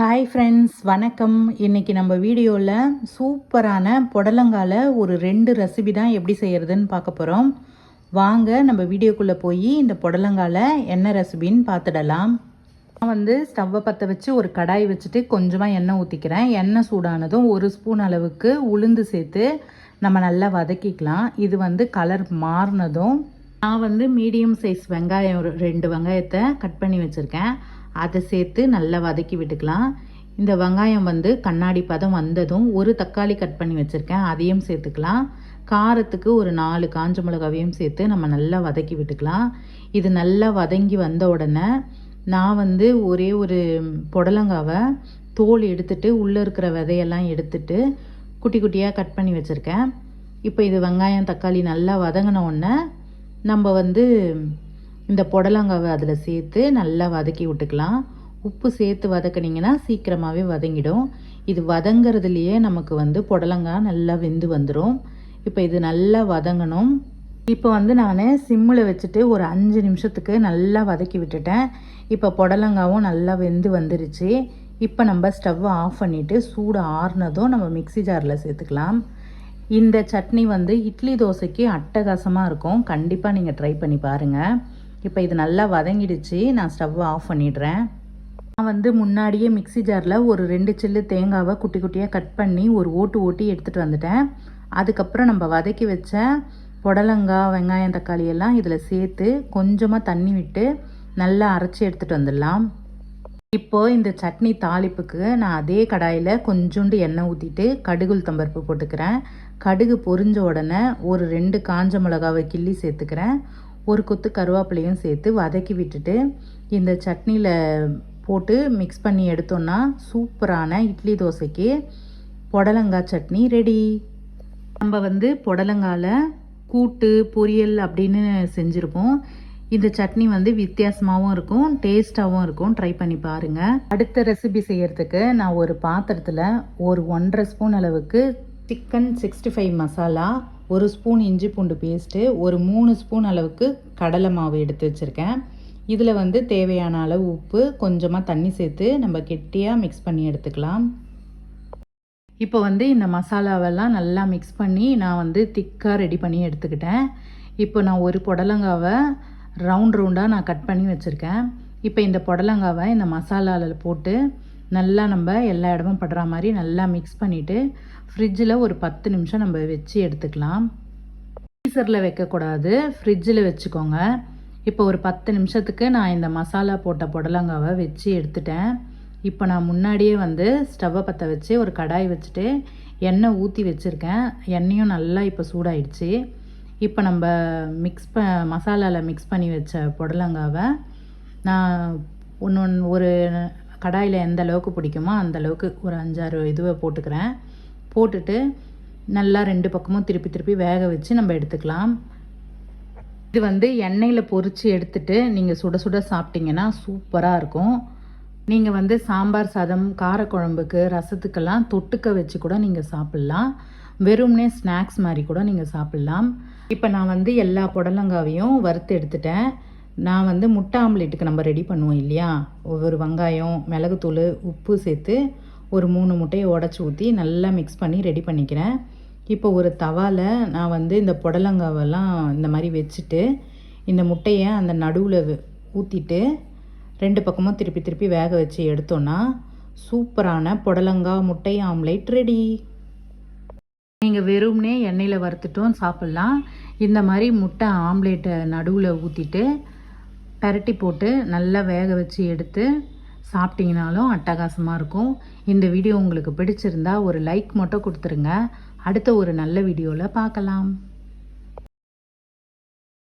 Hi friends வணக்கம். இன்றைக்கி நம்ம வீடியோவில் சூப்பரான புடலங்கால ஒரு ரெண்டு ரெசிபி தான் எப்படி செய்கிறதுன்னு பார்க்க போகிறோம் வாங்க நம்ம வீடியோக்குள்ளே போய் இந்த புடலங்கால என்ன ரெசிபின்னு பார்த்துடலாம். நான் வந்து ஸ்டவ்வை பற்ற வச்சு ஒரு கடாய் வச்சுட்டு கொஞ்சமாக எண்ணெய் ஊற்றிக்கிறேன் எண்ணெய் சூடானதும் ஒரு ஸ்பூன் அளவுக்கு உளுந்து சேர்த்து நம்ம நல்லா வதக்கிக்கலாம். இது வந்து கலர் மாறினதும் நான் வந்து மீடியம் சைஸ் வெங்காயம் ஒரு ரெண்டு வெங்காயத்தை கட் பண்ணி வச்சுருக்கேன். அதை சேர்த்து நல்லா வதக்கி விட்டுக்கலாம். இந்த வெங்காயம் வந்து கண்ணாடி பதம் வந்ததும் ஒரு தக்காளி கட் பண்ணி வச்சுருக்கேன் அதையும் சேர்த்துக்கலாம். காரத்துக்கு ஒரு நாலு காஞ்ச மிளகாவையும் சேர்த்து நம்ம நல்லா வதக்கி விட்டுக்கலாம். இது நல்லா வதங்கி வந்த உடனே நான் வந்து ஒரே ஒரு புடலங்காவை தோல் எடுத்துட்டு உள்ளே இருக்கிற விதையெல்லாம் எடுத்துட்டு குட்டி குட்டியாக கட் பண்ணி வச்சுருக்கேன். இப்போ இது வெங்காயம் தக்காளி நல்லா வதங்கின உடனே நம்ம வந்து இந்த புடலங்காவை அதில் சேர்த்து நல்லா வதக்கி விட்டுக்கலாம். உப்பு சேர்த்து வதக்கினீங்கன்னா சீக்கிரமாகவே வதங்கிடும். இது வதங்கிறதுலையே நமக்கு வந்து புடலங்காய் நல்லா வெந்து வந்துடும் இப்போ இது நல்லா வதங்கணும். இப்போ வந்து நான் சிம்மில் வச்சுட்டு ஒரு அஞ்சு நிமிஷத்துக்கு நல்லா வதக்கி விட்டுட்டேன். இப்போ புடலங்காவும் நல்லா வெந்து வந்துருச்சு. இப்போ நம்ம ஸ்டவ் ஆஃப் பண்ணிவிட்டு சூடு ஆறுனதும் நம்ம மிக்சி ஜாரில் சேர்த்துக்கலாம். இந்த சட்னி வந்து இட்லி தோசைக்கு அட்டகாசமாக இருக்கும். கண்டிப்பாக நீங்கள் ட்ரை பண்ணி பாருங்கள் இப்போ இது நல்லா வதங்கிடுச்சு நான் ஸ்டவ்வை ஆஃப் பண்ணிடுறேன். நான் வந்து முன்னாடியே மிக்சி ஜாரில் ஒரு ரெண்டு சில்லு தேங்காவை குட்டி குட்டியாக கட் பண்ணி ஒரு ஓட்டு ஓட்டி எடுத்துகிட்டு வந்துட்டேன். அதுக்கப்புறம் நம்ம வதக்கி வச்ச புடலங்காய் வெங்காயம் தக்காளி எல்லாம் இதில் சேர்த்து கொஞ்சமாக தண்ணி விட்டு நல்லா அரைச்சி எடுத்துகிட்டு வந்துடலாம். இப்போது இந்த சட்னி தாளிப்புக்கு நான் அதே கடாயில் கொஞ்சோண்டு எண்ணெய் ஊற்றிட்டு கடுகுல் தம்பருப்பு போட்டுக்கிறேன். கடுகு பொரிஞ்ச உடனே ஒரு ரெண்டு காஞ்ச மிளகாவை கிள்ளி சேர்த்துக்கிறேன். ஒரு கொத்து கருவேப்பிலையும் சேர்த்து வதக்கி விட்டுட்டு இந்த சட்னியில் போட்டு மிக்ஸ் பண்ணி எடுத்தோன்னா சூப்பரான இட்லி தோசைக்கு புடலங்காய் சட்னி ரெடி நம்ம வந்து புடலங்காயில் கூட்டு பொரியல் அப்படின்னு செஞ்சுருப்போம். இந்த சட்னி வந்து வித்தியாசமாகவும் இருக்கும் டேஸ்ட்டாகவும் இருக்கும். ட்ரை பண்ணி பாருங்கள் அடுத்த ரெசிபி செய்கிறதுக்கு நான் ஒரு பாத்திரத்தில் ஒரு ஒன்றரை ஸ்பூன் அளவுக்கு சிக்கன் சிக்ஸ்டி ஃபைவ் மசாலா ஒரு ஸ்பூன் இஞ்சி பூண்டு பேஸ்ட்டு ஒரு மூணு ஸ்பூன் அளவுக்கு கடலை மாவு எடுத்து வச்சுருக்கேன். இதில் வந்து தேவையான அளவு உப்பு கொஞ்சமாக தண்ணி சேர்த்து நம்ம கெட்டியாக மிக்ஸ் பண்ணி எடுத்துக்கலாம். இப்போ வந்து இந்த மசாலாவெல்லாம் நல்லா மிக்ஸ் பண்ணி நான் வந்து திக்காக ரெடி பண்ணி எடுத்துக்கிட்டேன். இப்போ நான் ஒரு புடலங்காவை ரவுண்ட் ரவுண்டாக நான் கட் பண்ணி வச்சுருக்கேன். இப்போ இந்த புடலங்காவை இந்த மசாலாவில் போட்டு நல்லா நம்ம எல்லா இடமும் படுற மாதிரி நல்லா மிக்ஸ் பண்ணிவிட்டு ஃப்ரிட்ஜில் ஒரு பத்து நிமிஷம் நம்ம வச்சு எடுத்துக்கலாம். ஃப்ரீசரில் வைக்கக்கூடாது ஃப்ரிட்ஜில் வச்சுக்கோங்க. இப்போ ஒரு பத்து நிமிஷத்துக்கு நான் இந்த மசாலா போட்ட புடலங்காவை வச்சு எடுத்துட்டேன். இப்போ நான் முன்னாடியே வந்து ஸ்டவ்வை பற்ற வச்சு ஒரு கடாய் வச்சுட்டு எண்ணெய் ஊற்றி வச்சுருக்கேன். எண்ணெயும் நல்லா இப்போ சூடாயிடுச்சு. இப்போ நம்ம மிக்ஸ் ப மசாலாவில் மிக்ஸ் பண்ணி வச்ச புடலங்காவை நான் ஒன்று ஒன்று ஒரு கடாயில் எந்த அளவுக்கு பிடிக்குமோ அந்த அளவுக்கு ஒரு அஞ்சாறு இதுவை போட்டுக்கிறேன். போட்டுட்டு நல்லா ரெண்டு பக்கமும் திருப்பி திருப்பி வேக வச்சு நம்ம எடுத்துக்கலாம். இது வந்து எண்ணெயில் பொறிச்சு எடுத்துட்டு நீங்கள் சுட சுட சாப்பிட்டீங்கன்னா சூப்பராக இருக்கும். நீங்கள் வந்து சாம்பார் சாதம் காரக்குழம்புக்கு ரசத்துக்கெல்லாம் தொட்டுக்க வச்சு கூட நீங்கள் சாப்பிட்லாம். வெறும்னே ஸ்நாக்ஸ் மாதிரி கூட நீங்கள் சாப்பிட்லாம். இப்போ நான் வந்து எல்லா புடலங்காவையும் வறுத்து எடுத்துட்டேன். நான் வந்து முட்டை ஆம்லேட்டுக்கு நம்ம ரெடி பண்ணுவோம் இல்லையா? ஒவ்வொரு வெங்காயம் மிளகுத்தூள் உப்பு சேர்த்து ஒரு மூணு முட்டையை உடச்சி ஊற்றி நல்லா மிக்ஸ் பண்ணி ரெடி பண்ணிக்கிறேன். இப்போ ஒரு தவாவில் நான் வந்து இந்த புடலங்காவெல்லாம் இந்த மாதிரி வச்சுட்டு இந்த முட்டையை அந்த நடுவில் ஊற்றிட்டு ரெண்டு பக்கமும் திருப்பி திருப்பி வேக வச்சு எடுத்தோன்னா சூப்பரான புடலங்கா முட்டை ஆம்லேட் ரெடி. நீங்கள் வெறும்னே எண்ணெயில் வறுத்துட்டும் சாப்பிட்லாம். இந்த மாதிரி முட்டை ஆம்லேட்டை நடுவில் ஊற்றிட்டு பரட்டி போட்டு நல்லா வேக வச்சு எடுத்து சாப்பிட்டிங்கனாலும் அட்டகாசமாக இருக்கும். இந்த வீடியோ உங்களுக்கு பிடிச்சிருந்தா ஒரு லைக் மட்டும் கொடுத்துருங்க. அடுத்த ஒரு நல்ல வீடியோவில் பார்க்கலாம்.